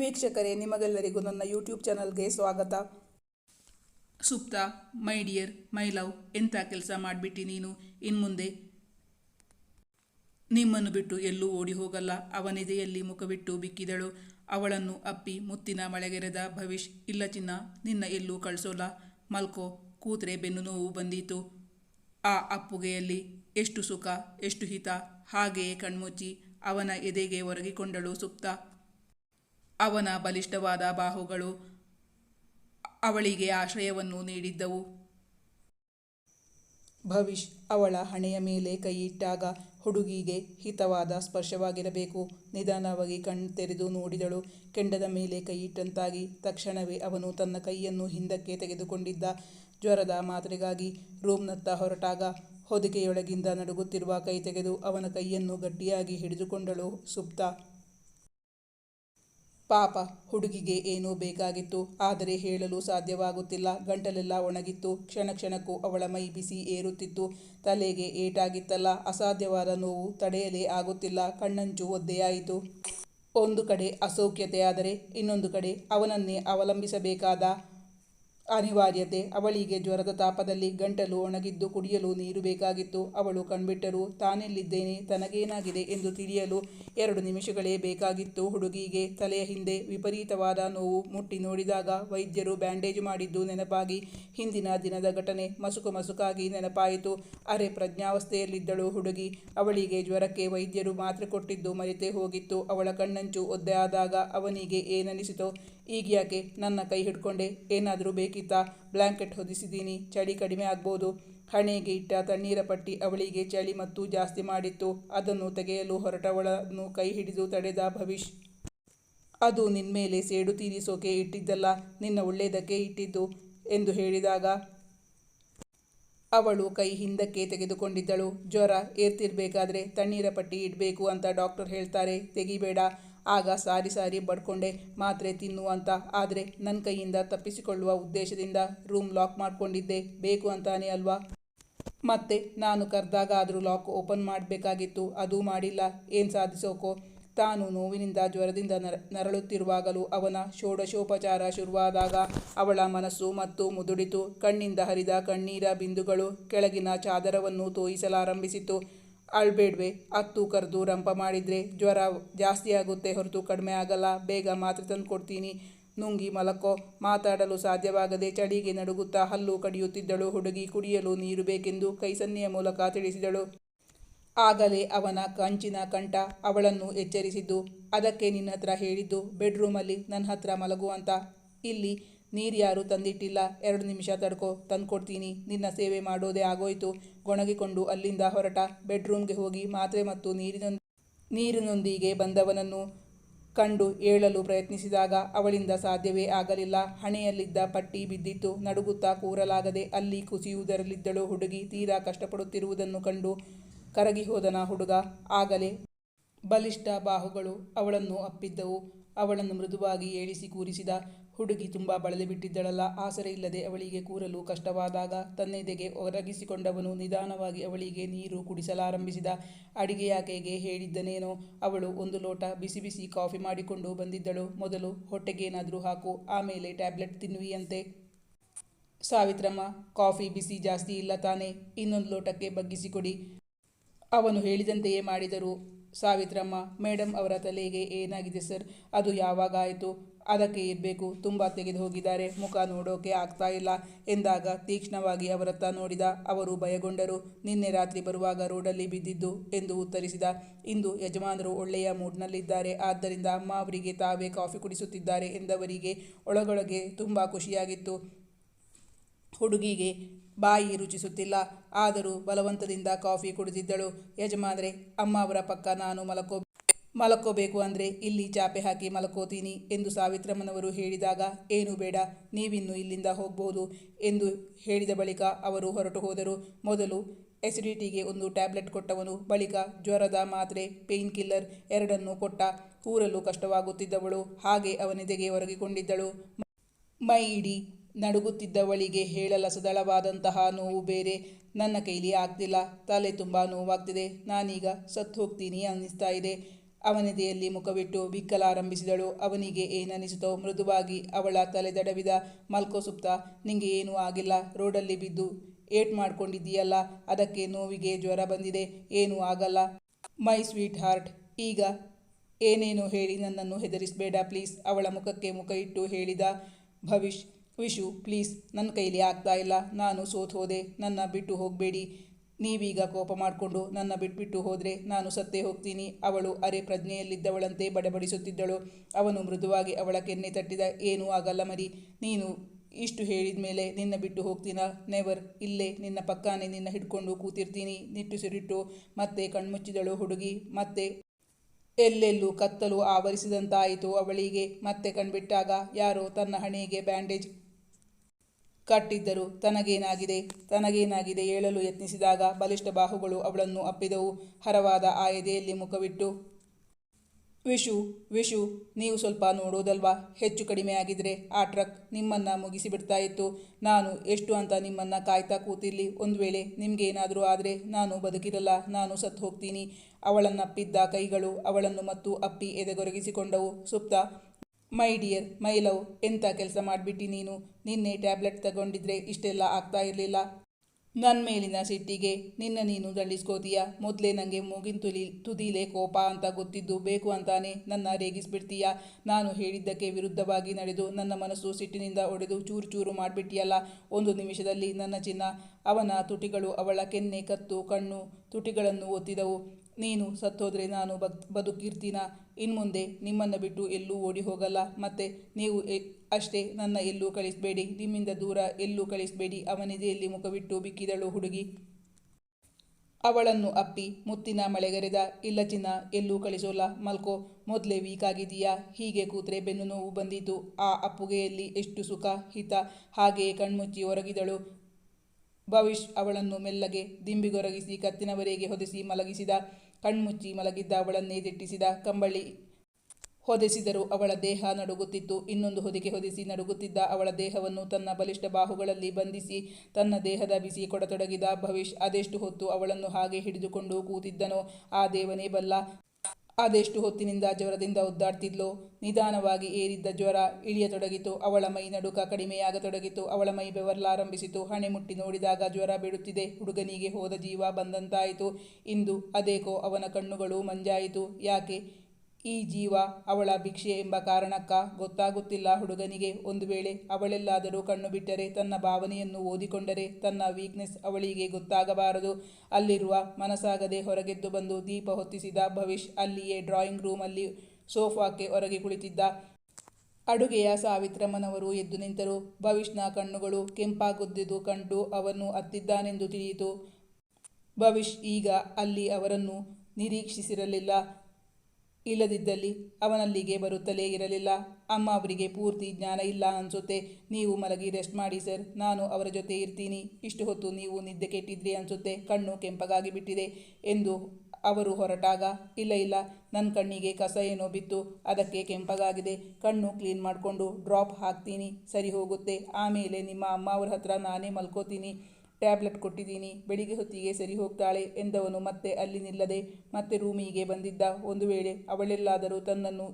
ವೀಕ್ಷಕರೇ, ನಿಮಗೆಲ್ಲರಿಗೂ ನನ್ನ ಯೂಟ್ಯೂಬ್ ಚಾನಲ್ಗೆ ಸ್ವಾಗತ. ಸುಪ್ತ, ಮೈ ಡಿಯರ್, ಮೈ ಲವ್, ಎಂಥ ಕೆಲಸ ಮಾಡಿಬಿಟ್ಟಿ ನೀನು? ಇನ್ಮುಂದೆ ನಿಮ್ಮನ್ನು ಬಿಟ್ಟು ಎಲ್ಲೂ ಓಡಿ ಹೋಗಲ್ಲ. ಅವನೆದೆಯಲ್ಲಿ ಮುಖವಿಟ್ಟು ಬಿಕ್ಕಿದಳು. ಅವಳನ್ನು ಅಪ್ಪಿ ಮುತ್ತಿನ ಮಳೆಗೆರೆದ ಭವಿಷ್, ಇಲ್ಲ ಚಿನ್ನ, ನಿನ್ನ ಎಲ್ಲೂ ಕಳಿಸೋಲ್ಲ. ಮಲ್ಕೋ, ಕೂತ್ರೆ ಬೆನ್ನು ನೋವು ಬಂದೀತು. ಆ ಅಪ್ಪುಗೆಯಲ್ಲಿ ಎಷ್ಟು ಸುಖ, ಎಷ್ಟು ಹಿತ, ಹಾಗೆಯೇ ಕಣ್ಮುಚ್ಚಿ ಅವನ ಎದೆಗೆ ಒರಗಿಕೊಂಡಳು ಸುಪ್ತ. ಅವನ ಬಲಿಷ್ಠವಾದ ಬಾಹುಗಳು ಅವಳಿಗೆ ಆಶ್ರಯವನ್ನು ನೀಡಿದ್ದವು. ಭವಿಷ್ ಅವಳ ಹಣೆಯ ಮೇಲೆ ಕೈಯಿಟ್ಟಾಗ ಹುಡುಗಿಗೆ ಹಿತವಾದ ಸ್ಪರ್ಶವಾಗಿರಬೇಕು. ನಿಧಾನವಾಗಿ ಕಣ್ ತೆರೆದು ನೋಡಿದಳು. ಕೆಂಡದ ಮೇಲೆ ಕೈಯಿಟ್ಟಂತಾಗಿ ತಕ್ಷಣವೇ ಅವನು ತನ್ನ ಕೈಯನ್ನು ಹಿಂದಕ್ಕೆ ತೆಗೆದುಕೊಂಡಿದ್ದ ಜ್ವರದ ಮಾತ್ರೆಗಾಗಿ ರೂಮ್ನತ್ತ ಹೊರಟಾಗ ಹೊದಿಕೆಯೊಳಗಿಂದ ನಡುಗುತ್ತಿರುವ ಕೈ ತೆಗೆದು ಅವನ ಕೈಯನ್ನು ಗಟ್ಟಿಯಾಗಿ ಹಿಡಿದುಕೊಂಡಳು ಸುಪ್ತ. ಪಾಪ, ಹುಡುಗಿಗೆ ಏನೋ ಬೇಕಾಗಿತ್ತು, ಆದರೆ ಹೇಳಲು ಸಾಧ್ಯವಾಗುತ್ತಿಲ್ಲ. ಗಂಟಲೆಲ್ಲ ಒಣಗಿತ್ತು. ಕ್ಷಣ ಕ್ಷಣಕ್ಕೂ ಅವಳ ಮೈ ಬಿಸಿ ಏರುತ್ತಿತ್ತು. ತಲೆಗೆ ಏಟಾಗಿತ್ತಲ್ಲ, ಅಸಾಧ್ಯವಾದ ನೋವು ತಡೆಯಲೇ ಆಗುತ್ತಿಲ್ಲ. ಕಣ್ಣಂಚು ಒದ್ದೆಯಾಯಿತು. ಒಂದು ಕಡೆ ಅಸೌಖ್ಯತೆಯಾದರೆ ಇನ್ನೊಂದು ಕಡೆ ಅವನನ್ನೇ ಅವಲಂಬಿಸಬೇಕಾದ ಅನಿವಾರ್ಯತೆ. ಅವಳಿಗೆ ಜ್ವರದ ತಾಪದಲ್ಲಿ ಗಂಟಲು ಒಣಗಿದ್ದು ಕುಡಿಯಲು ನೀರು ಬೇಕಾಗಿತ್ತು. ಅವಳು ಕಣ್ಬಿಟ್ಟರು, ತಾನೆಲ್ಲಿದ್ದೇನೆ? ತನಗೇನಾಗಿದೆ? ಎಂದು ತಿಳಿಯಲು ಎರಡು ನಿಮಿಷಗಳೇ ಬೇಕಾಗಿತ್ತು. ಹುಡುಗಿಗೆ ತಲೆಯ ಹಿಂದೆ ವಿಪರೀತವಾದ ನೋವು ಮುಟ್ಟಿ ನೋಡಿದಾಗ ವೈದ್ಯರು ಬ್ಯಾಂಡೇಜ್ ಮಾಡಿದ್ದು ನೆನಪಾಗಿ ಹಿಂದಿನ ದಿನದ ಘಟನೆ ಮಸುಕು ಮಸುಕಾಗಿ ನೆನಪಾಯಿತು. ಅರೆ ಪ್ರಜ್ಞಾವಸ್ಥೆಯಲ್ಲಿದ್ದಳು ಹುಡುಗಿ. ಅವಳಿಗೆ ಜ್ವರಕ್ಕೆ ವೈದ್ಯರು ಮಾತ್ರೆ ಕೊಟ್ಟಿದ್ದು ಮರೆತೇ ಹೋಗಿತ್ತು. ಅವಳ ಕಣ್ಣಂಚು ಒದ್ದೆ ಆದಾಗ ಅವನಿಗೆ ಏನನಿಸಿತೋ ಈಗ್ಯಾಕೆ ನನ್ನ ಕೈ ಹಿಡ್ಕೊಂಡೆ? ಏನಾದರೂ ಬೇಕಿತ್ತಾ? ಬ್ಲ್ಯಾಂಕೆಟ್ ಹೊದಿಸಿದ್ದೀನಿ. ಚಳಿ ಕಡಿಮೆ ಆಗ್ಬೋದು. ಹಣೆಗೆ ಇಟ್ಟ ತಣ್ಣೀರ ಪಟ್ಟಿ ಅವಳಿಗೆ ಚಳಿ ಮತ್ತು ಜಾಸ್ತಿ ಮಾಡಿತ್ತು. ಅದನ್ನು ತೆಗೆಯಲು ಹೊರಟವಳನ್ನು ಕೈ ಹಿಡಿದು ತಡೆದ ಭವಿಷ್. ಅದು ನಿನ್ಮೇಲೆ ಸೇಡು ತೀರಿಸೋಕೆ ಇಟ್ಟಿದ್ದಲ್ಲ, ನಿನ್ನ ಒಳ್ಳೆಯದಕ್ಕೆ ಇಟ್ಟಿದ್ದು ಎಂದು ಹೇಳಿದಾಗ ಅವಳು ಕೈ ಹಿಂದಕ್ಕೆ ತೆಗೆದುಕೊಂಡಿದ್ದಳು. ಜ್ವರ ಏರ್ತಿರ್ಬೇಕಾದ್ರೆ ತಣ್ಣೀರ ಪಟ್ಟಿ ಇಡಬೇಕು ಅಂತ ಡಾಕ್ಟರ್ ಹೇಳ್ತಾರೆ. ತೆಗಿಬೇಡ. ಆಗ ಸಾರಿ ಸಾರಿ ಬಡ್ಕೊಂಡೆ, ಮಾತ್ರೆ ತಿನ್ನು ಅಂತ. ಆದರೆ ನನ್ನ ಕೈಯಿಂದ ತಪ್ಪಿಸಿಕೊಳ್ಳುವ ಉದ್ದೇಶದಿಂದ ರೂಮ್ ಲಾಕ್ ಮಾಡಿಕೊಂಡಿದ್ದೆ. ಬೇಕು ಅಂತಾನೆ ಅಲ್ವಾ? ಮತ್ತೆ ನಾನು ಕರೆದಾಗ ಆದರೂ ಲಾಕ್ ಓಪನ್ ಮಾಡಬೇಕಾಗಿತ್ತು. ಅದು ಮಾಡಿಲ್ಲ. ಏನು ಸಾಧಿಸೋಕೋ? ತಾನು ನೋವಿನಿಂದ ಜ್ವರದಿಂದ ನರ, ನರಳುತ್ತಿರುವಾಗಲೂ ಅವನ ಷೋಡಶೋಪಚಾರ ಶುರುವಾದಾಗ ಅವಳ ಮನಸ್ಸು ಮತ್ತು ಮುದುಡಿತು. ಕಣ್ಣಿಂದ ಹರಿದ ಕಣ್ಣೀರ ಬಿಂದುಗಳು ಕೆಳಗಿನ ಚಾದರವನ್ನು ತೋಯಿಸಲಾರಂಭಿಸಿತು. ಅಳ್ಬೇಡ್ವೆ. ಅತ್ತು ಕರೆದು ರಂಪ ಮಾಡಿದರೆ ಜ್ವರ ಜಾಸ್ತಿ ಆಗುತ್ತೆ ಹೊರತು ಕಡಿಮೆ ಆಗಲ್ಲ. ಬೇಗ ಮಾತ್ರೆ ತಂದು ಕೊಡ್ತೀನಿ. ನುಂಗಿ ಮಲಕೋ. ಮಾತಾಡಲು ಸಾಧ್ಯವಾಗದೆ ಚಳಿಗೆ ನಡುಗುತ್ತಾ ಹಲ್ಲು ಕಡಿಯುತ್ತಿದ್ದಳು. ಹುಡುಗಿ ಕುಡಿಯಲು ನೀರು ಬೇಕೆಂದು ಕೈಸನ್ನೆಯ ಮೂಲಕ ತಿಳಿಸಿದಳು. ಆಗಲೇ ಅವನ ಕಂಚಿನ ಕಂಠ ಅವಳನ್ನು ಎಚ್ಚರಿಸಿದ್ದು. ಅದಕ್ಕೆ ನಿನ್ನ ಹತ್ರ ಹೇಳಿದ್ದು, ಬೆಡ್ರೂಮಲ್ಲಿ ನನ್ನ ಹತ್ರ ಮಲಗುವಂತ ಇಲ್ಲಿ ನೀರು ಯಾರೂ ತಂದಿಟ್ಟಿಲ್ಲ. ಎರಡು ನಿಮಿಷ ತಡ್ಕೋ, ತಂದ್ಕೊಡ್ತೀನಿ. ನಿನ್ನ ಸೇವೆ ಮಾಡೋದೇ ಆಗೋಯ್ತು. ಗೊಣಗಿಕೊಂಡು ಅಲ್ಲಿಂದ ಹೊರಟ ಬೆಡ್ರೂಮ್ಗೆ ಹೋಗಿ ಮಾತ್ರೆ ಮತ್ತು ನೀರಿನೊಂದ, ನೀರಿನೊಂದಿಗೆ ಬಂದವನನ್ನು ಕಂಡು ಏಳಲು ಪ್ರಯತ್ನಿಸಿದಾಗ ಅವಳಿಂದ ಸಾಧ್ಯವೇ ಆಗಲಿಲ್ಲ. ಹಣೆಯಲ್ಲಿದ್ದ ಪಟ್ಟಿ ಬಿದ್ದಿತ್ತು. ನಡುಗುತ್ತಾ ಕೂರಲಾಗದೆ ಅಲ್ಲಿ ಕುಸಿಯುವುದರಲ್ಲಿದ್ದಳು. ಹುಡುಗಿ ತೀರಾ ಕಷ್ಟಪಡುತ್ತಿರುವುದನ್ನು ಕಂಡು ಕರಗಿ ಹೋದನ ಹುಡುಗ. ಆಗಲೇ ಬಲಿಷ್ಠ ಬಾಹುಗಳು ಅವಳನ್ನು ಅಪ್ಪಿದ್ದವು. ಅವಳನ್ನು ಮೃದುವಾಗಿ ಏಳಿಸಿ ಕೂರಿಸಿದ ಹುಡುಗಿ ತುಂಬ ಬಳಲಿ ಬಿಟ್ಟಿದ್ದಳಲ್ಲ. ಆಸರೆ ಇಲ್ಲದೆ ಅವಳಿಗೆ ಕೂರಲು ಕಷ್ಟವಾದಾಗ ತನ್ನೆದೆಗೆ ಒರಗಿಸಿಕೊಂಡವನು ನಿಧಾನವಾಗಿ ಅವಳಿಗೆ ನೀರು ಕುಡಿಸಲಾರಂಭಿಸಿದ. ಅಡಿಗೆಯಾಕೆಗೆ ಹೇಳಿದ್ದನೇನೋ ಅವಳು ಒಂದು ಲೋಟ ಬಿಸಿ ಬಿಸಿ ಕಾಫಿ ಮಾಡಿಕೊಂಡು ಬಂದಿದ್ದಳು. ಮೊದಲು ಹೊಟ್ಟೆಗೇನಾದರೂ ಹಾಕು, ಆಮೇಲೆ ಟ್ಯಾಬ್ಲೆಟ್ ತಿನ್ನುವಿಯಂತೆ. ಸಾವಿತ್ರಮ್ಮ, ಕಾಫಿ ಬಿಸಿ ಜಾಸ್ತಿ ಇಲ್ಲ ತಾನೇ, ಇನ್ನೊಂದು ಲೋಟಕ್ಕೆ ಬಗ್ಗಿಸಿಕೊಡಿ. ಅವನು ಹೇಳಿದಂತೆಯೇ ಮಾಡಿದರು. ಸಾವಿತ್ರಮ್ಮ ಮೇಡಮ್ ಅವರ ತಲೆಗೆ ಏನಾಗಿದೆ ಸರ್? ಅದು ಯಾವಾಗ ಆಯಿತು? ಅದಕ್ಕೆ ಇರಬೇಕು. ತುಂಬ ತೆಗೆದು ಹೋಗಿದ್ದಾರೆ ಮುಖ ನೋಡೋಕೆ ಆಗ್ತಾ ಇಲ್ಲ. ಎಂದಾಗ ತೀಕ್ಷ್ಣವಾಗಿ ಅವರತ್ತ ನೋಡಿದ ಅವರು ಭಯಗೊಂಡರು. ನಿನ್ನೆ ರಾತ್ರಿ ಬರುವಾಗ ರೋಡಲ್ಲಿ ಬಿದ್ದಿದ್ದು ಎಂದು ಉತ್ತರಿಸಿದ. ಇಂದು ಯಜಮಾನರು ಒಳ್ಳೆಯ ಮೂಡ್ನಲ್ಲಿದ್ದಾರೆ. ಆದ್ದರಿಂದ ಅಮ್ಮ ಅವರಿಗೆ ತಾವೇ ಕಾಫಿ ಕುಡಿಸುತ್ತಿದ್ದಾರೆ ಎಂದವರಿಗೆ ಒಳಗೊಳಗೆ ತುಂಬ ಖುಷಿಯಾಗಿತ್ತು. ಹುಡುಗಿಗೆ ಬಾಯಿ ರುಚಿಸುತ್ತಿಲ್ಲ. ಆದರೂ ಬಲವಂತದಿಂದ ಕಾಫಿ ಕುಡಿದಿದ್ದಳು. ಯಜಮಾನ್ರೆ, ಅಮ್ಮ ಅವರ ಪಕ್ಕ ನಾನು ಮಲಕೋ ಮಲಕೋಬೇಕು ಅಂದರೆ ಇಲ್ಲಿ ಚಾಪೆ ಹಾಕಿ ಮಲಕೋತೀನಿ ಎಂದು ಸಾವಿತ್ರಮ್ಮನವರು ಹೇಳಿದಾಗ, ಏನು ಬೇಡ, ನೀವಿನ್ನು ಇಲ್ಲಿಂದ ಹೋಗಬಹುದು ಎಂದು ಹೇಳಿದ ಬಳಿಕ ಅವರು ಹೊರಟು ಹೋದರು. ಮೊದಲು ಎಸಿಡಿಟಿಗೆ ಒಂದು ಟ್ಯಾಬ್ಲೆಟ್ ಕೊಟ್ಟವನು, ಬಳಿಕ ಜ್ವರದ ಮಾತ್ರೆ ಪೇಯ್ನ್ ಕಿಲ್ಲರ್ ಎರಡನ್ನೂ ಕೊಟ್ಟ. ಕೂರಲು ಕಷ್ಟವಾಗುತ್ತಿದ್ದವಳು, ಹಾಗೆ ಅವನೆದೆಗೆ ಒರಗಿಕೊಂಡಿದ್ದಳು. ಮೈ ಇಡೀ ನಡುಗುತ್ತಿದ್ದವಳಿಗೆ ಹೇಳಲಸದಳವಾದಂತಹ ನೋವು ಬೇರೆ, ನನ್ನ ಕೈಲಿ ಆಗ್ತಿಲ್ಲ, ತಲೆ ತುಂಬ ನೋವಾಗ್ತಿದೆ, ನಾನೀಗ ಸತ್ತು ಹೋಗ್ತೀನಿ ಅನ್ನಿಸ್ತಾ ಇದೆ. ಅವನೆದೆಯಲ್ಲಿ ಮುಖವಿಟ್ಟು ಬಿಕ್ಕಲಾರಂಭಿಸಿದಳು ಅವನಿಗೆ ಏನನಿಸಿತೋ ಮೃದುವಾಗಿ ಅವಳ ತಲೆದಡವಿದ ಮಲ್ಕೋ ಸುಪ್ತ ನಿಂಗೆ ಏನೂ ಆಗಿಲ್ಲ, ರೋಡಲ್ಲಿ ಬಿದ್ದು ಏಟ್ ಮಾಡ್ಕೊಂಡಿದ್ದೀಯಲ್ಲ, ಅದಕ್ಕೆ ನೋವಿಗೆ ಜ್ವರ ಬಂದಿದೆ, ಏನೂ ಆಗಲ್ಲ. ಮೈ ಸ್ವೀಟ್ ಹಾರ್ಟ್, ಈಗ ಏನೇನು ಹೇಳಿ ನನ್ನನ್ನು ಹೆದರಿಸಬೇಡ, ಪ್ಲೀಸ್. ಅವಳ ಮುಖಕ್ಕೆ ಮುಖ ಇಟ್ಟು ಹೇಳಿದ ಭವಿಷ್, ವಿಶು, ಪ್ಲೀಸ್, ನನ್ನ ಕೈಲಿ ಆಗ್ತಾ ಇಲ್ಲ, ನಾನು ಸೋತ್ ಹೋದೆ ನನ್ನ ಬಿಟ್ಟು ಹೋಗಬೇಡಿ. ನೀವೀಗ ಕೋಪ ಮಾಡಿಕೊಂಡು ನನ್ನ ಬಿಟ್ಬಿಟ್ಟು ಹೋದರೆ ನಾನು ಸತ್ತೇ ಹೋಗ್ತೀನಿ. ಅವಳು ಅರೆ ಪ್ರಜ್ಞೆಯಲ್ಲಿದ್ದವಳಂತೆ ಬಡಬಡಿಸುತ್ತಿದ್ದಳು. ಅವನು ಮೃದುವಾಗಿ ಅವಳ ಕೆನ್ನೆ ತಟ್ಟಿದ, ಏನೂ ಆಗಲ್ಲ ಮರಿ. ನೀನು ಇಷ್ಟು ಹೇಳಿದ ಮೇಲೆ ನಿನ್ನ ಬಿಟ್ಟು ಹೋಗ್ತೀನ? ನೆವರ್ ಇಲ್ಲೇ ನಿನ್ನ ಪಕ್ಕಾನೆ ನಿನ್ನ ಹಿಡ್ಕೊಂಡು ಕೂತಿರ್ತೀನಿ. ನಿಟ್ಟುಸಿರಿಟ್ಟು ಮತ್ತೆ ಕಣ್ಮುಚ್ಚಿದಳು ಹುಡುಗಿ. ಮತ್ತೆ ಎಲ್ಲೆಲ್ಲೂ ಕತ್ತಲು ಆವರಿಸಿದಂತಾಯಿತು ಅವಳಿಗೆ. ಮತ್ತೆ ಕಣ್ಬಿಟ್ಟಾಗ ಯಾರೋ ತನ್ನ ಹಣೆಗೆ ಬ್ಯಾಂಡೇಜ್ ಕಟ್ಟಿದ್ದರು. ತನಗೇನಾಗಿದೆ? ತನಗೇನಾಗಿದೆ ಏಳಲು ಯತ್ನಿಸಿದಾಗ ಬಲಿಷ್ಠ ಬಾಹುಗಳು ಅವಳನ್ನು ಅಪ್ಪಿದವು. ಹರವಾದ ಆ ಎದೆಯಲ್ಲಿ ಮುಖವಿಟ್ಟು, ವಿಶು ವಿಶು, ನೀವು ಸ್ವಲ್ಪ ನೋಡೋದಲ್ವಾ? ಹೆಚ್ಚು ಕಡಿಮೆ ಆಗಿದ್ರೆ ಆ ಟ್ರಕ್ ನಿಮ್ಮನ್ನು ಮುಗಿಸಿಬಿಡ್ತಾ ಇತ್ತು. ನಾನು ಎಷ್ಟು ಅಂತ ನಿಮ್ಮನ್ನು ಕಾಯ್ತಾ ಕೂತಿರ್ಲಿ. ಒಂದು ವೇಳೆ ನಿಮಗೇನಾದರೂ ಆದರೆ ನಾನು ಬದುಕಿರಲ್ಲ. ನಾನು ಸತ್ತು ಹೋಗ್ತೀನಿ. ಅವಳನ್ನಪ್ಪಿದ್ದ ಕೈಗಳು ಅವಳನ್ನು ಮತ್ತು ಅಪ್ಪಿ ಎದೆಗೊರಗಿಸಿಕೊಂಡವು. ಸುಪ್ತ ಮೈ ಡಿಯರ್, ಮೈ ಲವ್ ಎಂಥ ಕೆಲಸ ಮಾಡಿಬಿಟ್ಟು ನೀನು? ನಿನ್ನೆ ಟ್ಯಾಬ್ಲೆಟ್ ತಗೊಂಡಿದ್ರೆ ಇಷ್ಟೆಲ್ಲ ಆಗ್ತಾ ಇರಲಿಲ್ಲ. ನನ್ನ ಮೇಲಿನ ಸಿಟ್ಟಿಗೆ ನಿನ್ನ ನೀನು ದಂಡಿಸ್ಕೋತೀಯ ಮೊದಲೇ ನನಗೆ ಮೂಗಿನ ತುಲಿ, ತುದಿಲೇ ಕೋಪ ಅಂತ ಗೊತ್ತಿದ್ದು ಬೇಕು ಅಂತಾನೆ ನನ್ನ ರೇಗಿಸ್ಬಿಡ್ತೀಯ? ನಾನು ಹೇಳಿದ್ದಕ್ಕೆ ವಿರುದ್ಧವಾಗಿ ನಡೆದು ನನ್ನ ಮನಸ್ಸು ಸಿಟ್ಟಿನಿಂದ ಒಡೆದು ಚೂರು ಚೂರು ಮಾಡಿಬಿಟ್ಟಿಯಲ್ಲ? ಒಂದು ನಿಮಿಷದಲ್ಲಿ ನನ್ನ ಚಿನ್ನ, ಅವನ ತುಟಿಗಳು ಅವಳ ಕೆನ್ನೆ, ಕತ್ತು, ಕಣ್ಣು ತುಟಿಗಳನ್ನು ಒತ್ತಿದವು. ನೀನು ಸತ್ತೋದ್ರೆ ನಾನು ಬದ್, ಬದುಕಿರ್ತೀನ? ಇನ್ಮುಂದೆ ನಿಮ್ಮನ್ನು ಬಿಟ್ಟು ಎಲ್ಲೂ ಓಡಿ ಹೋಗಲ್ಲ ಮತ್ತೆ ನೀವು ಅಷ್ಟೇ ನನ್ನ ಎಲ್ಲೂ ಕಳಿಸಬೇಡಿ. ನಿಮ್ಮಿಂದ ದೂರ ಎಲ್ಲೂ ಕಳಿಸಬೇಡಿ. ಅವನಿದೆಯಲ್ಲಿ ಮುಖವಿಟ್ಟು ಬಿಕ್ಕಿದಳು ಹುಡುಗಿ. ಅವಳನ್ನು ಅಪ್ಪಿ, ಮುತ್ತಿನ ಮಳೆಗರೆದ, ಇಲ್ಲ ಚಿನ್ನ, ಎಲ್ಲೂ ಕಳಿಸೋಲ್ಲ. ಮಲ್ಕೋ, ಮೊದಲೇ ವೀಕ್ ಆಗಿದೀಯಾ ಹೀಗೆ ಕೂತ್ರೆ ಬೆನ್ನು ನೋವು ಬಂದಿತು. ಆ ಅಪ್ಪುಗೆಯಲ್ಲಿ ಎಷ್ಟು ಸುಖ, ಹಿತ. ಹಾಗೆಯೇ ಕಣ್ಮುಚ್ಚಿ ಒರಗಿದಳು. ಭವಿಷ್ ಅವಳನ್ನು ಮೆಲ್ಲಗೆ ದಿಂಬಿಗೊರಗಿಸಿ ಕತ್ತಿನವರೆಗೆ ಹೊದಿಸಿ ಮಲಗಿಸಿದ. ಕಣ್ಮುಚ್ಚಿ ಮಲಗಿದ್ದ ಅವಳನ್ನೇ ದಿಟ್ಟಿಸಿದ ಕಂಬಳಿ. ಹೊದೆಸಿದರು ಅವಳ ದೇಹ ನಡುಗುತ್ತಿತ್ತು. ಇನ್ನೊಂದು ಹೊದಿಕೆ ಹೊದಿಸಿ ನಡುಗುತ್ತಿದ್ದ ಅವಳ ದೇಹವನ್ನು ತನ್ನ ಬಲಿಷ್ಠ ಬಾಹುಗಳಲ್ಲಿ ಬಂಧಿಸಿ ತನ್ನ ದೇಹದ ಬಿಸಿ ಕೊಡತೊಡಗಿದ ಭವಿಷ್ ಅದೆಷ್ಟು ಹೊತ್ತು ಅವಳನ್ನು ಹಾಗೆ ಹಿಡಿದುಕೊಂಡು ಕೂತಿದ್ದನೋ ಆ ದೇವನೇ ಬಲ್ಲ. ಅದೆಷ್ಟು ಹೊತ್ತಿನಿಂದ ಜ್ವರದಿಂದ ಒದ್ದಾಡ್ತಿದ್ಲೋ ನಿಧಾನವಾಗಿ ಏರಿದ್ದ ಜ್ವರ ಇಳಿಯತೊಡಗಿತು. ಅವಳ ಮೈ ನಡುಕ ಕಡಿಮೆಯಾಗತೊಡಗಿತು. ಅವಳ ಮೈ ಬೆವರಲಾರಂಭಿಸಿತು ಹಣೆ ಮುಟ್ಟಿ ನೋಡಿದಾಗ ಜ್ವರ ಬಿಡುತ್ತಿದೆ ಹುಡುಗನಿಗೆ ಹೋದ ಜೀವ ಬಂದಂತಾಯಿತು. ಇಂದು ಅದೇಕೋ ಅವನ ಕಣ್ಣುಗಳು ಮಂಜಾಯಿತು. ಯಾಕೆ? ಈ ಜೀವ ಅವಳ ಭಿಕ್ಷೆ ಎಂಬ ಕಾರಣಕ್ಕ ಗೊತ್ತಾಗುತ್ತಿಲ್ಲ ಹುಡುಗನಿಗೆ. ಒಂದು ವೇಳೆ ಅವಳೆಲ್ಲಾದರೂ ಕಣ್ಣು ಬಿಟ್ಟರೆ ತನ್ನ ಭಾವನೆಯನ್ನು ಓದಿಕೊಂಡರೆ ತನ್ನ ವೀಕ್ನೆಸ್ ಅವಳಿಗೆ ಗೊತ್ತಾಗಬಾರದು. ಅಲ್ಲಿರುವ ಮನಸಾಗದೆ ಹೊರಗೆದ್ದು ಬಂದು ದೀಪ ಹೊತ್ತಿಸಿದ ಭವಿಷ್ ಅಲ್ಲಿಯೇ ಡ್ರಾಯಿಂಗ್ ರೂಮಲ್ಲಿ ಸೋಫಾಕ್ಕೆ ಹೊರಗೆ ಕುಳಿತಿದ್ದ. ಅಡುಗೆಯ ಸಾವಿತ್ರಮ್ಮನವರು ಎದ್ದು ನಿಂತರು. ಭವಿಷ್ನ ಕಣ್ಣುಗಳು ಕೆಂಪಾಗುದ್ದಿದ್ದು ಕಂಡು ಅವನು ಅತ್ತಿದ್ದಾನೆಂದು ತಿಳಿಯಿತು. ಭವಿಷ್ ಈಗ ಅಲ್ಲಿ ಅವರನ್ನು ನಿರೀಕ್ಷಿಸಿರಲಿಲ್ಲ. ಇಲ್ಲದಿದ್ದಲ್ಲಿ ಅವನಲ್ಲಿಗೆ ಬರುತ್ತಲೇ ಇರಲಿಲ್ಲ. ಅಮ್ಮ ಅವರಿಗೆ ಪೂರ್ತಿ ಜ್ಞಾನ ಇಲ್ಲ ಅನ್ಸುತ್ತೆ. ನೀವು ಮಲಗಿ ರೆಸ್ಟ್ ಮಾಡಿ ಸರ್ ನಾನು ಅವರ ಜೊತೆ ಇರ್ತೀನಿ. ಇಷ್ಟು ಹೊತ್ತು ನೀವು ನಿದ್ದೆ ಕೆಟ್ಟಿದ್ರಿ ಅನ್ಸುತ್ತೆ. ಕಣ್ಣು ಕೆಂಪಗಾಗಿ ಬಿಟ್ಟಿದೆ ಎಂದು ಅವರು ಹೊರಟಾಗ, ಇಲ್ಲ ಇಲ್ಲ. ನನ್ನ ಕಣ್ಣಿಗೆ ಕಸ ಏನೋ ಬಿತ್ತು. ಅದಕ್ಕೆ ಕೆಂಪಗಾಗಿದೆ. ಕಣ್ಣು ಕ್ಲೀನ್ ಮಾಡಿಕೊಂಡು ಡ್ರಾಪ್ ಹಾಕ್ತೀನಿ. ಸರಿ ಹೋಗುತ್ತೆ. ಆಮೇಲೆ ನಿಮ್ಮ ಅಮ್ಮ ಅವ್ರ ಹತ್ರ ನಾನೇ ಮಲ್ಕೋತೀನಿ. ಟ್ಯಾಬ್ಲೆಟ್ ಕೊಟ್ಟಿದ್ದೀನಿ, ಬೆಳಿಗ್ಗೆ ಹೊತ್ತಿಗೆ ಸರಿ ಹೋಗ್ತಾಳೆ ಎಂದವನು ಮತ್ತೆ ಅಲ್ಲಿ ನಿಲ್ಲದೆ ಮತ್ತೆ ರೂಮಿಗೆ ಬಂದಿದ್ದ. ಒಂದು ವೇಳೆ ಅವಳೆಲ್ಲಾದರೂ ತನ್ನನ್ನು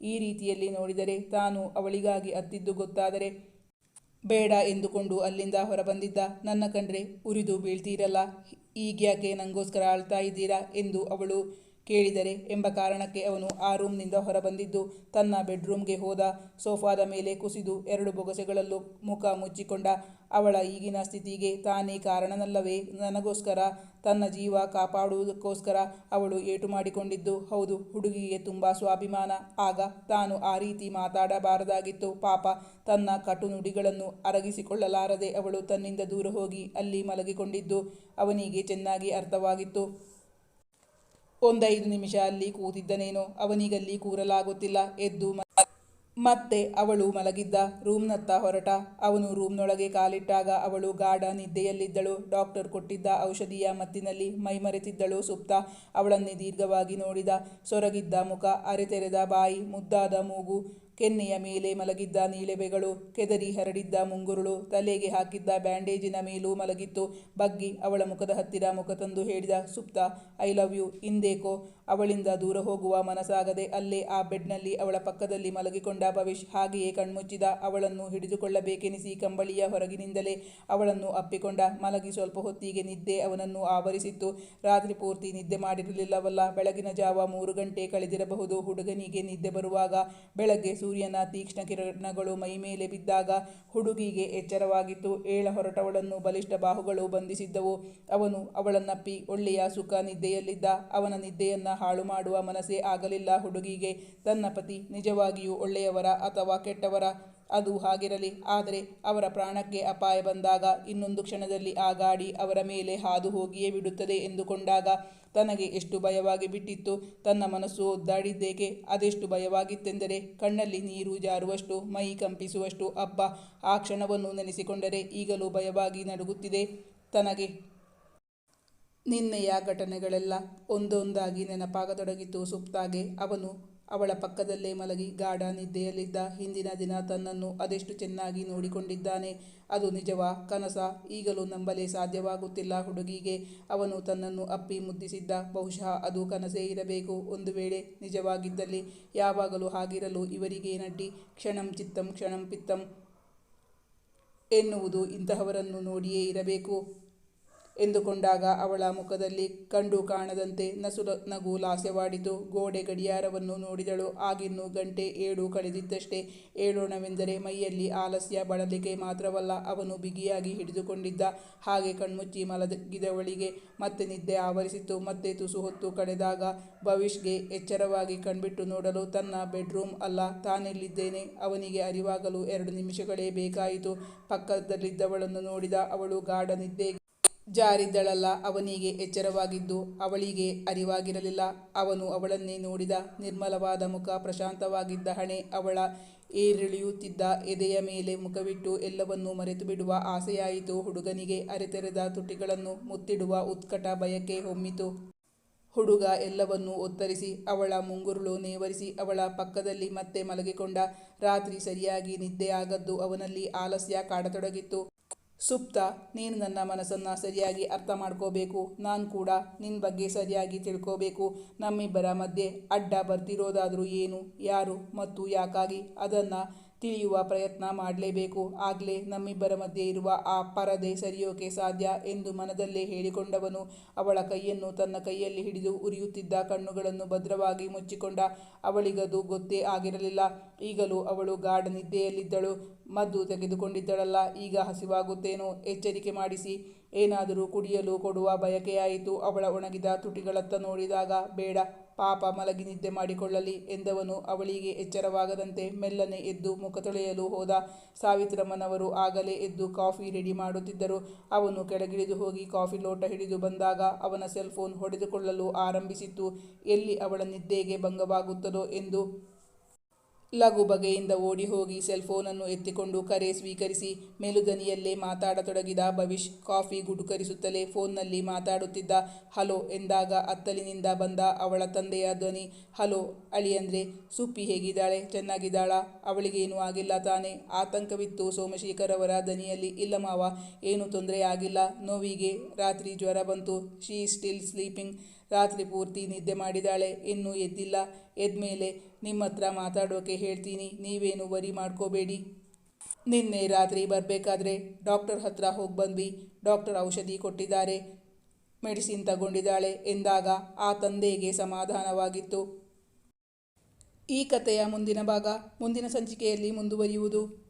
ಈ ರೀತಿಯಲ್ಲಿ ನೋಡಿದರೆ ತಾನು ಅವಳಿಗಾಗಿ ಅತ್ತಿದ್ದು ಗೊತ್ತಾದರೆ ಬೇಡ ಎಂದುಕೊಂಡು ಅಲ್ಲಿಂದ ಹೊರಬಂದಿದ್ದ. ನನ್ನ ಕಂಡ್ರೆ ಉರಿದು ಬೀಳ್ತೀರಲ್ಲ ಈಗ್ಯಾಕೆ ನನಗೋಸ್ಕರ ಆಳ್ತಾ ಇದ್ದೀರಾ ಎಂದು ಅವಳು ಕೇಳಿದರೆ ಎಂಬ ಕಾರಣಕ್ಕೆ ಅವನು ಆ ರೂಮ್ನಿಂದ ಹೊರಬಂದಿದ್ದು, ತನ್ನ ಬೆಡ್ರೂಮ್ಗೆ ಹೋದ ಸೋಫಾದ ಮೇಲೆ ಕುಸಿದು ಎರಡು ಬೊಗಸೆಗಳಲ್ಲೂ ಮುಖ ಮುಚ್ಚಿಕೊಂಡ ಅವಳ ಈಗಿನ ಸ್ಥಿತಿಗೆ ತಾನೇ ಕಾರಣನಲ್ಲವೇ? ನನಗೋಸ್ಕರ, ತನ್ನ ಜೀವ ಕಾಪಾಡುವುದಕ್ಕೋಸ್ಕರ ಅವಳು ಏಟು ಮಾಡಿಕೊಂಡಿದ್ದು. ಹೌದು, ಹುಡುಗಿಗೆ ತುಂಬ ಸ್ವಾಭಿಮಾನ. ಆಗ ತಾನು ಆ ರೀತಿ ಮಾತಾಡಬಾರದಾಗಿತ್ತು. ಪಾಪ, ತನ್ನ ಕಟು ನುಡಿಗಳನ್ನು ಅರಗಿಸಿಕೊಳ್ಳಲಾರದೆ ಅವಳು ತನ್ನಿಂದ ದೂರ ಹೋಗಿ ಅಲ್ಲಿ ಮಲಗಿಕೊಂಡಿದ್ದು ಅವನಿಗೆ ಚೆನ್ನಾಗಿ ಅರ್ಥವಾಗಿತ್ತು. ಒಂದೈದು ನಿಮಿಷ ಅಲ್ಲಿ ಕೂತಿದ್ದನೇನೋ ಅವನಿಗಲ್ಲಿ ಕೂರಲಾಗುತ್ತಿಲ್ಲ. ಎದ್ದು ಮತ್ತೆ ಅವಳು ಮಲಗಿದ್ದ ರೂಮ್ನತ್ತ ಹೊರಟ. ಅವನು ರೂಮ್ನೊಳಗೆ ಕಾಲಿಟ್ಟಾಗ ಅವಳು ಗಾಢ ನಿದ್ದೆಯಲ್ಲಿದ್ದಳು. ಡಾಕ್ಟರ್ ಕೊಟ್ಟಿದ್ದ ಔಷಧಿಯ ಮತ್ತಿನಲ್ಲಿ ಮೈಮರೆತಿದ್ದಳು ಸುಪ್ತ. ಅವಳನ್ನೇ ದೀರ್ಘವಾಗಿ ನೋಡಿದ ಸೊರಗಿದ್ದ ಮುಖ, ಅರೆತೆರೆದ ಬಾಯಿ, ಮುದ್ದಾದ ಮೂಗು ಕೆನ್ನೆಯ ಮೇಲೆ ಮಲಗಿದ್ದ ನೀಳೆಬೆಗಳು ಕೆದರಿ ಹರಡಿದ್ದ ಮುಂಗುರುಳು, ತಲೆಗೆ ಹಾಕಿದ್ದ ಬ್ಯಾಂಡೇಜಿನ ಮೇಲೂ ಮಲಗಿತ್ತು. ಬಗ್ಗಿ ಅವಳ ಮುಖದ ಹತ್ತಿರ ಮುಖ ತಂದು ಹೇಳಿದ ಸುಪ್ತ, ಐ ಲವ್ ಯು ಇಂದೇಕೋ ಅವಳಿಂದ ದೂರ ಹೋಗುವ ಮನಸ್ಸಾಗದೆ ಅಲ್ಲೇ ಆ ಬೆಡ್ನಲ್ಲಿ ಅವಳ ಪಕ್ಕದಲ್ಲಿ ಮಲಗಿಕೊಂಡ ಭವಿಷ್ ಹಾಗೆಯೇ ಕಣ್ಮುಚ್ಚಿದ ಅವಳನ್ನು ಹಿಡಿದುಕೊಳ್ಳಬೇಕೆನಿಸಿ ಕಂಬಳಿಯ ಹೊರಗಿನಿಂದಲೇ ಅವಳನ್ನು ಅಪ್ಪಿಕೊಂಡ. ಮಲಗಿ ಸ್ವಲ್ಪ ಹೊತ್ತಿಗೆ ನಿದ್ದೆ ಅವನನ್ನು ಆವರಿಸಿತ್ತು. ರಾತ್ರಿ ಪೂರ್ತಿ ನಿದ್ದೆ ಮಾಡಿರಲಿಲ್ಲವಲ್ಲ. ಬೆಳಗಿನ ಜಾವ ಮೂರು ಗಂಟೆ ಕಳೆದಿರಬಹುದು. ಹುಡುಗನಿಗೆ ನಿದ್ದೆ ಬರುವಾಗ ಬೆಳಗ್ಗೆ ಸೂರ್ಯನ ತೀಕ್ಷ್ಣ ಕಿರಣಗಳು ಮೈಮೇಲೆ ಬಿದ್ದಾಗ ಹುಡುಗಿಗೆ ಎಚ್ಚರವಾಗಿತ್ತು. ಏಳ ಹೊರಟವಳನ್ನು ಬಲಿಷ್ಠ ಬಾಹುಗಳು ಬಂಧಿಸಿದ್ದವು. ಅವನು ಅವಳನ್ನಪ್ಪಿ ಒಳ್ಳೆಯ ಸುಖ ನಿದ್ದೆಯಲ್ಲಿದ್ದ. ಅವನ ನಿದ್ದೆಯನ್ನು ಹಾಳು ಮಾಡುವ ಮನಸ್ಸೇ ಆಗಲಿಲ್ಲ ಹುಡುಗಿಗೆ. ತನ್ನ ಪತಿ ನಿಜವಾಗಿಯೂ ಒಳ್ಳೆಯವರ ಅಥವಾ ಕೆಟ್ಟವರ? ಅದು ಹಾಗಿರಲಿ. ಆದರೆ ಅವರ ಪ್ರಾಣಕ್ಕೆ ಅಪಾಯ ಬಂದಾಗ ಇನ್ನೊಂದು ಕ್ಷಣದಲ್ಲಿ ಆ ಗಾಡಿ ಅವರ ಮೇಲೆ ಹಾದು ಹೋಗಿಯೇ ಬಿಡುತ್ತದೆ ಎಂದುಕೊಂಡಾಗ ತನಗೆ ಎಷ್ಟು ಭಯವಾಗಿ ಬಿಟ್ಟಿತ್ತು. ತನ್ನ ಮನಸ್ಸು ಒದ್ದಾಡಿದ್ದೇಕೆ? ಅದೆಷ್ಟು ಭಯವಾಗಿತ್ತೆಂದರೆ ಕಣ್ಣಲ್ಲಿ ನೀರು ಜಾರುವಷ್ಟು, ಮೈ ಕಂಪಿಸುವಷ್ಟು. ಅಬ್ಬ, ಆ ಕ್ಷಣವನ್ನು ನೆನೆಸಿಕೊಂಡರೆ ಈಗಲೂ ಭಯವಾಗಿ ನಡುಗುತ್ತಿದೆ. ತನಗೆ ನಿನ್ನೆಯ ಘಟನೆಗಳೆಲ್ಲ ಒಂದೊಂದಾಗಿ ನೆನಪಾಗತೊಡಗಿತು ಸುಪ್ತಾಗೆ. ಅವನು ಅವಳ ಪಕ್ಕದಲ್ಲೇ ಮಲಗಿ ಗಾಢ ನಿದ್ದೆಯಲ್ಲಿದ್ದ ಹಿಂದಿನ ದಿನ ತನ್ನನ್ನು ಅದೆಷ್ಟು ಚೆನ್ನಾಗಿ ನೋಡಿಕೊಂಡಿದ್ದಾನೆ, ಅದು ನಿಜವಾ? ಕನಸ? ಈಗಲೂ ನಂಬಲೇ ಸಾಧ್ಯವಾಗುತ್ತಿಲ್ಲ ಹುಡುಗಿಗೆ. ಅವನು ತನ್ನನ್ನು ಅಪ್ಪಿ ಮುದ್ದಿಸಿದ್ದ. ಬಹುಶಃ ಅದು ಕನಸೇ ಇರಬೇಕು. ಒಂದು ವೇಳೆ ನಿಜವಾಗಿದ್ದಲ್ಲಿ ಯಾವಾಗಲೂ ಹಾಗಿರಲು ಇವರಿಗೆ ನಡ್ಡಿ ಕ್ಷಣಂ ಚಿತ್ತಂ ಕ್ಷಣಂ ಪಿತ್ತಂ ಎನ್ನುವುದು ಇಂತಹವರನ್ನು ನೋಡಿಯೇ ಇರಬೇಕು. ಎಂದುಕೊಂಡಾಗ ಅವಳ ಮುಖದಲ್ಲಿ ಕಂಡು ಕಾಣದಂತೆ ನಸುಲ ನಗು ಲಾಸ್ಯವಾಡಿತು ಗೋಡೆ ಗಡಿಯಾರವನ್ನು ನೋಡಿದಳು. ಆಗಿನ್ನು ಗಂಟೆ ಏಳು ಕಳೆದಿದ್ದಷ್ಟೇ ಏಳೋಣವೆಂದರೆ ಮೈಯಲ್ಲಿ ಆಲಸ್ಯ, ಬಳಲಿಕೆ ಮಾತ್ರವಲ್ಲ, ಅವನು ಬಿಗಿಯಾಗಿ ಹಿಡಿದುಕೊಂಡಿದ್ದ. ಹಾಗೆ ಕಣ್ಮುಚ್ಚಿ ಮಲಗಿದವಳಿಗೆ ಮತ್ತೆ ನಿದ್ದೆ ಆವರಿಸಿತು. ಮತ್ತೆ ತುಸು ಹೊತ್ತು ಕಳೆದಾಗ ಭವಿಷ್ಗೆ ಎಚ್ಚರವಾಗಿ ಕಣ್ಬಿಟ್ಟು ನೋಡಲು ತನ್ನ ಬೆಡ್ರೂಮ್ ಅಲ್ಲ, ತಾನೆಲ್ಲಿದ್ದೇನೆ? ಅವನಿಗೆ ಅರಿವಾಗಲು ಎರಡು ನಿಮಿಷಗಳೇ ಬೇಕಾಯಿತು. ಪಕ್ಕದಲ್ಲಿದ್ದವಳನ್ನು ನೋಡಿದ ಅವಳು ಗಾಢ ನಿದ್ದೆ ಜಾರಿದ್ದಳಲ್ಲ, ಅವನಿಗೆ ಎಚ್ಚರವಾಗಿದ್ದು ಅವಳಿಗೆ ಅರಿವಾಗಿರಲಿಲ್ಲ. ಅವನು ಅವಳನ್ನೇ ನೋಡಿದ ನಿರ್ಮಲವಾದ ಮುಖ ಪ್ರಶಾಂತವಾಗಿದ್ದ ಹಣೆ ಅವಳ ಏರಿಳಿಯುತ್ತಿದ್ದ ಎದೆಯ ಮೇಲೆ ಮುಖವಿಟ್ಟು ಎಲ್ಲವನ್ನೂ ಮರೆತು ಬಿಡುವ ಆಸೆಯಾಯಿತು. ಹುಡುಗನಿಗೆ ಅರೆತೆರೆದ ತುಟಿಗಳನ್ನು ಮುತ್ತಿಡುವ ಉತ್ಕಟ ಬಯಕೆ ಹೊಮ್ಮಿತು. ಹುಡುಗ ಎಲ್ಲವನ್ನೂ ಒತ್ತರಿಸಿ ಅವಳ ಮುಂಗುರುಳು ನೇವರಿಸಿ ಅವಳ ಪಕ್ಕದಲ್ಲಿ ಮತ್ತೆ ಮಲಗಿಕೊಂಡ ರಾತ್ರಿ ಸರಿಯಾಗಿ ನಿದ್ದೆ ಆಗದ್ದು ಅವನಲ್ಲಿ ಆಲಸ್ಯ ಕಾಡತೊಡಗಿತ್ತು. ಸುಪ್ತ, ನೀನು ನನ್ನ ಮನಸ್ಸನ್ನು ಸರಿಯಾಗಿ ಅರ್ಥ ಮಾಡ್ಕೋಬೇಕು. ನಾನು ಕೂಡ ನಿನ್ನ ಬಗ್ಗೆ ಸರಿಯಾಗಿ ತಿಳ್ಕೋಬೇಕು. ನಮ್ಮಿಬ್ಬರ ಮಧ್ಯೆ ಅಡ್ಡ ಬರ್ತಿರೋದಾದರೂ ಏನು, ಯಾರು ಮತ್ತು ಯಾಕಾಗಿ ಅದನ್ನು ತಿಳಿಯುವ ಪ್ರಯತ್ನ ಮಾಡಲೇಬೇಕು. ಆಗಲೇ ನಮ್ಮಿಬ್ಬರ ಮಧ್ಯೆ ಇರುವ ಆ ಪರದೆ ಸರಿಯೋಕೆ ಸಾಧ್ಯ ಎಂದು ಮನದಲ್ಲೇ ಹೇಳಿಕೊಂಡವನು. ಅವಳ ಕೈಯನ್ನು ತನ್ನ ಕೈಯಲ್ಲಿ ಹಿಡಿದು ಉರಿಯುತ್ತಿದ್ದ ಕಣ್ಣುಗಳನ್ನು ಭದ್ರವಾಗಿ ಮುಚ್ಚಿಕೊಂಡ ಅವಳಿಗದು ಗೊತ್ತೇ ಆಗಿರಲಿಲ್ಲ. ಈಗಲೂ ಅವಳು ಗಾಢ ನಿದ್ದೆಯಲ್ಲಿದ್ದಳು. ಮದ್ದು ತೆಗೆದುಕೊಂಡಿದ್ದಳಲ್ಲ. ಈಗ ಹಸಿವಾಗುತ್ತೇನೋ? ಎಚ್ಚರಿಕೆ ಮಾಡಿಸಿ. ಏನಾದರೂ ಕುಡಿಯಲು ಕೊಡುವ ಬಯಕೆಯಾಯಿತು. ಅವಳ ಒಣಗಿದ ತುಟಿಗಳತ್ತ ನೋಡಿದಾಗ ಬೇಡ. ಪಾಪ ಮಲಗಿ ನಿದ್ದೆ ಮಾಡಿಕೊಳ್ಳಲಿ ಎಂದವನು ಅವಳಿಗೆ ಎಚ್ಚರವಾಗದಂತೆ ಮೆಲ್ಲನೆ ಎದ್ದು ಮುಖ ತೊಳೆಯಲು ಹೋದ ಸಾವಿತ್ರಮ್ಮನವರು ಆಗಲೇ ಎದ್ದು ಕಾಫಿ ರೆಡಿ ಮಾಡುತ್ತಿದ್ದರು. ಅವನು ಕೆಳಗಿಳಿದು ಹೋಗಿ ಕಾಫಿ ಲೋಟ ಹಿಡಿದು ಬಂದಾಗ ಅವನ ಸೆಲ್ಫೋನ್ ಹೊಡೆದುಕೊಳ್ಳಲು ಆರಂಭಿಸಿತ್ತು. ಎಲ್ಲಿ ಅವಳ ನಿದ್ದೆಗೆ ಭಂಗವಾಗುತ್ತದೋ ಎಂದು ಲಘು ಬಗೆಯಿಂದ ಓಡಿ ಹೋಗಿ ಸೆಲ್ ಫೋನನ್ನು ಎತ್ತಿಕೊಂಡು ಕರೆ ಸ್ವೀಕರಿಸಿ ಮೇಲುದನಿಯಲ್ಲೇ ಮಾತಾಡತೊಡಗಿದ ಭವಿಷ್ ಕಾಫಿ ಗುಡುಕರಿಸುತ್ತಲೇ ಫೋನ್ನಲ್ಲಿ ಮಾತಾಡುತ್ತಿದ್ದ, ಹಲೋ ಎಂದಾಗ ಅತ್ತಲಿನಿಂದ ಬಂದ ಅವಳ ತಂದೆಯ ಧ್ವನಿ, ಹಲೋ ಅಳಿಯಂದ್ರೆ, ಸುಪ್ಪಿ ಹೇಗಿದ್ದಾಳೆ? ಚೆನ್ನಾಗಿದ್ದಾಳ? ಅವಳಿಗೇನೂ ಆಗಿಲ್ಲ ತಾನೇ. ಆತಂಕವಿತ್ತು ಸೋಮಶೇಖರ್ ಅವರ ದನಿಯಲ್ಲಿ ಇಲ್ಲ ಮಾವ, ಏನೂ ತೊಂದರೆ ಆಗಿಲ್ಲ, ನೋವಿಗೆ ರಾತ್ರಿ ಜ್ವರ ಬಂತು ಶೀ ಸ್ಟಿಲ್ ಸ್ಲೀಪಿಂಗ್ ರಾತ್ರಿ ಪೂರ್ತಿ ನಿದ್ದೆ ಮಾಡಿದಾಳೆ. ಇನ್ನೂ ಎದ್ದಿಲ್ಲ. ಎದ್ಮೇಲೆ, ನಿಮ್ಮ ಹತ್ರ ಮಾತಾಡೋಕೆ ಹೇಳ್ತೀನಿ. ನೀವೇನು ವರಿ ಮಾಡ್ಕೋಬೇಡಿ. ನಿನ್ನೆ ರಾತ್ರಿ ಬರಬೇಕಾದ್ರೆ ಡಾಕ್ಟರ್ ಹತ್ರ ಹೋಗಿ ಬಂದ್ವಿ. ಡಾಕ್ಟರ್ ಔಷಧಿ ಕೊಟ್ಟಿದ್ದಾರೆ. ಮೆಡಿಸಿನ್ ತಗೊಂಡಿದ್ದಾಳೆ ಎಂದಾಗ ಆ ತಂದೆಗೆ ಸಮಾಧಾನವಾಗಿತ್ತು. ಈ ಕಥೆಯ ಮುಂದಿನ ಭಾಗ ಮುಂದಿನ ಸಂಚಿಕೆಯಲ್ಲಿ ಮುಂದುವರಿಯುವುದು.